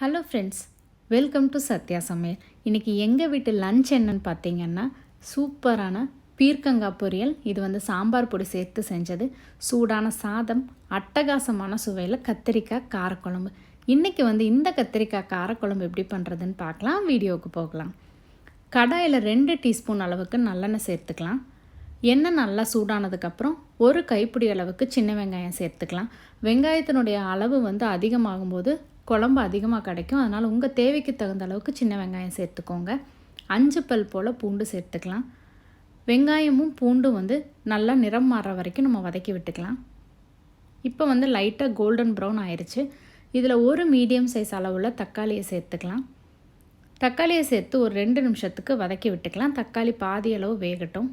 Hello friends welcome to Sathya Samayal இன்றைக்கி எங்கள் வீட்டு லஞ்ச் என்னன்னு பார்த்தீங்கன்னா சூப்பரான பீர்க்கங்காய் பொரியல். இது வந்து சாம்பார் பொடி சேர்த்து செஞ்சது. சூடான சாதம் அட்டகாசமான சுவையில் கத்திரிக்காய் காரக்குழம்பு. இன்றைக்கி வந்து இந்த கத்திரிக்காய் காரக்குழம்பு எப்படி பண்ணுறதுன்னு பார்க்கலாம் வீடியோவுக்கு போகலாம். கடாயில் ரெண்டு டீஸ்பூன் அளவுக்கு நல்லெண்ணெய் சேர்த்துக்கலாம். எண்ணெய் நல்லா சூடானதுக்கப்புறம் ஒரு கைப்பிடி அளவுக்கு சின்ன வெங்காயம் சேர்த்துக்கலாம். வெங்காயத்தினுடைய அளவு வந்து அதிகமாகும்போது குழம்பு அதிகமாக கிடைக்கும். அதனால் உங்கள் தேவைக்கு தகுந்த அளவுக்கு சின்ன வெங்காயம் சேர்த்துக்கோங்க. அஞ்சு பல் போல் பூண்டு சேர்த்துக்கலாம். வெங்காயமும் பூண்டும் வந்து நல்லா நிறம் மாற வரைக்கும் நம்ம வதக்கி விட்டுக்கலாம். இப்போ வந்து லைட்டாக கோல்டன் ப்ரௌன் ஆயிடுச்சு இதில் ஒரு மீடியம் சைஸ் அளவில் தக்காளியை சேர்த்துக்கலாம். தக்காளியை சேர்த்து ஒரு ரெண்டு நிமிஷத்துக்கு வதக்கி விட்டுக்கலாம். தக்காளி பாதி அளவு வேகட்டும்.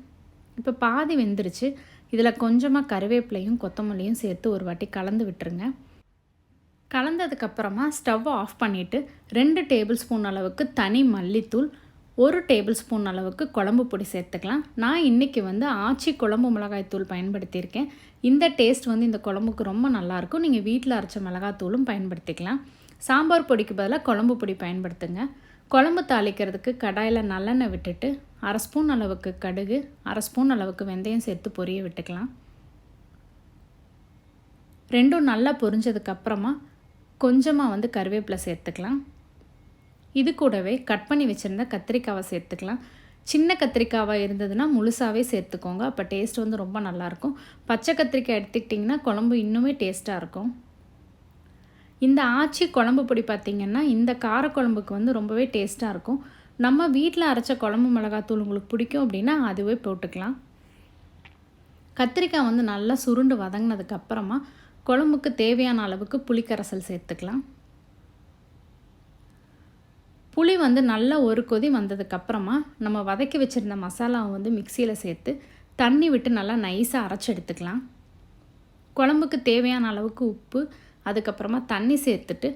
இப்போ பாதி வெந்துருச்சு. இதில் கொஞ்சமாக கருவேப்பிலையும் கொத்தமல்லியும் சேர்த்து ஒரு வாட்டி கலந்து விட்டுருங்க. கலந்ததுக்கப்புறமா ஸ்டவ்வை ஆஃப் பண்ணிவிட்டு ரெண்டு டேபிள் ஸ்பூன் அளவுக்கு தனி மல்லித்தூள் ஒரு டேபிள் ஸ்பூன் அளவுக்கு குழம்பு பொடி சேர்த்துக்கலாம். நான் இன்றைக்கி வந்து ஆச்சி குழம்பு மிளகாய் தூள் பயன்படுத்தியிருக்கேன். இந்த டேஸ்ட் வந்து இந்த குழம்புக்கு ரொம்ப நல்லாயிருக்கும். நீங்கள் வீட்டில் அரைச்ச மிளகாத்தூளும் பயன்படுத்திக்கலாம். சாம்பார் பொடிக்கு பதிலாக குழம்பு பொடி பயன்படுத்துங்க. குழம்பு தாளிக்கிறதுக்கு கடாயில் நல்லெண்ணெய் விட்டுட்டு அரை ஸ்பூன் அளவுக்கு கடுகு அரை ஸ்பூன் அளவுக்கு வெந்தயம் சேர்த்து பொரிய விட்டுக்கலாம். ரெண்டும் நல்லா பொரிஞ்சதுக்கப்புறமா கொஞ்சமாக வந்து கருவேப்பிலை சேர்த்துக்கலாம். இது கூடவே கட் பண்ணி வச்சுருந்த கத்திரிக்காவை சேர்த்துக்கலாம். சின்ன கத்திரிக்காவாக இருந்ததுன்னா முழுசாகவே சேர்த்துக்கோங்க. அப்போ டேஸ்ட் வந்து ரொம்ப நல்லாயிருக்கும். பச்சை கத்திரிக்காய் எடுத்துக்கிட்டிங்கன்னா குழம்பு இன்னுமே டேஸ்ட்டாக இருக்கும். இந்த ஆச்சி குழம்பு பொடி பார்த்திங்கன்னா இந்த காரக்குழம்புக்கு வந்து ரொம்பவே டேஸ்ட்டாக இருக்கும். நம்ம வீட்டில் அரைச்ச குழம்பு மிளகாத்தூள் உங்களுக்கு பிடிக்கும் அப்படின்னா அதுவே போட்டுக்கலாம். கத்திரிக்காய் வந்து நல்லா சுருண்டு வதங்கினதுக்கப்புறமா குழம்புக்கு தேவையான அளவுக்கு புளிக்கரைசல் சேர்த்துக்கலாம். புளி வந்து நல்லா ஒரு கொதி வந்ததுக்கப்புறமா நம்ம வதக்கி வச்சுருந்த மசாலாவை வந்து மிக்சியில் சேர்த்து தண்ணி விட்டு நல்லா நைஸாக அரைச்சி எடுத்துக்கலாம். குழம்புக்கு தேவையான அளவுக்கு உப்பு அதுக்கப்புறமா தண்ணி சேர்த்துட்டு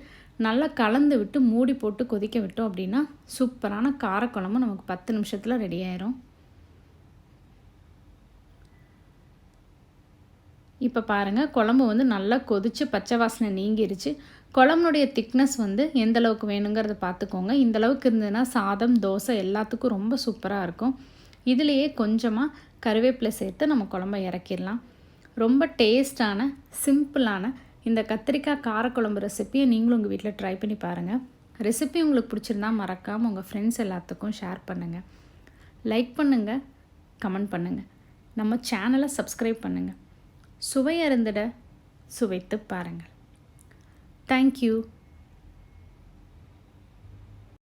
நல்லா கலந்து விட்டு மூடி போட்டு கொதிக்க விட்டோம் அப்படின்னா சூப்பரான காரக்குழம்பு நமக்கு பத்து நிமிஷத்தில் ரெடி ஆயிரும். இப்போ பாருங்கள் குழம்பு வந்து நல்லா கொதித்து பச்சை வாசனை நீங்கிருச்சு. குழம்புனுடைய திக்னஸ் வந்து எந்த அளவுக்கு வேணுங்கிறத பார்த்துக்கோங்க இந்த அளவுக்கு இருந்ததுன்னா சாதம் தோசை எல்லாத்துக்கும் ரொம்ப சூப்பராக இருக்கும். இதுலேயே கொஞ்சமாக கருவேப்பிலை சேர்த்து நம்ம குழம்ப இறக்கிடலாம். ரொம்ப டேஸ்டான சிம்பிளான இந்த கத்திரிக்காய் காரக்குழம்பு ரெசிப்பியை நீங்களும் உங்கள் வீட்டில் ட்ரை பண்ணி பாருங்கள் ரெசிபி உங்களுக்கு பிடிச்சிருந்தா மறக்காமல் உங்கள் ஃப்ரெண்ட்ஸ் எல்லாத்துக்கும் ஷேர் பண்ணுங்கள் லைக் பண்ணுங்கள் கமெண்ட் பண்ணுங்கள் நம்ம சேனலை சப்ஸ்கிரைப் பண்ணுங்கள் சுவை அருந்திட சுவைத்து பாருங்கள் தேங்க்யூ